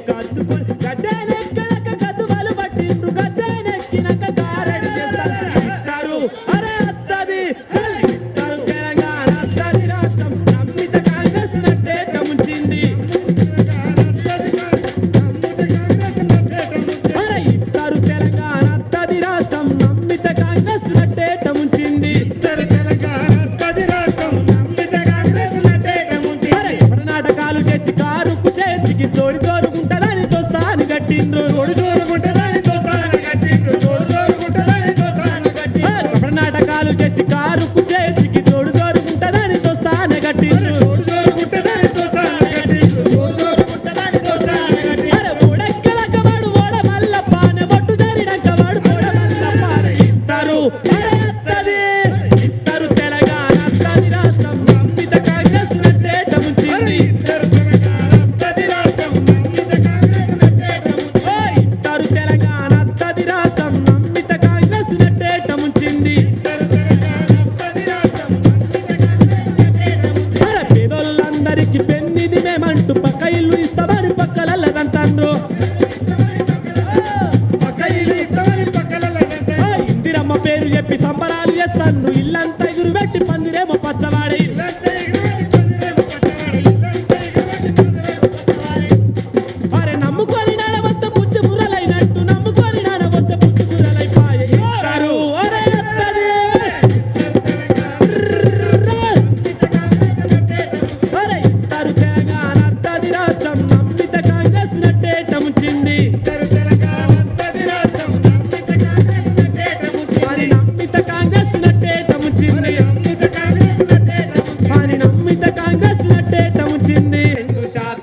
కత్తుకొని గడ్డెనెక్కక కత్తువలు పట్టిండ్రు గడ్డెనెక్కినాక కారెడు చేస్తారు అరే అత్తది ఇస్తారు తెలంగాణ అత్తది రాష్ట్రం నమ్మిత కాంగ్రెస్ నట్టేట ముంచింది అరే ఇస్తారు తెలంగాణ అత్తది రాష్ట్రం నమ్మిత కాంగ్రెస్ అరే నాటకాలు చేసి కారుకు చేతికి తోడి తోరుకుంటుందని చూస్తాను గట్టి తోడు తోరుకుంటుందని చూస్తాను గట్టి నాటకాలు చేసి I'm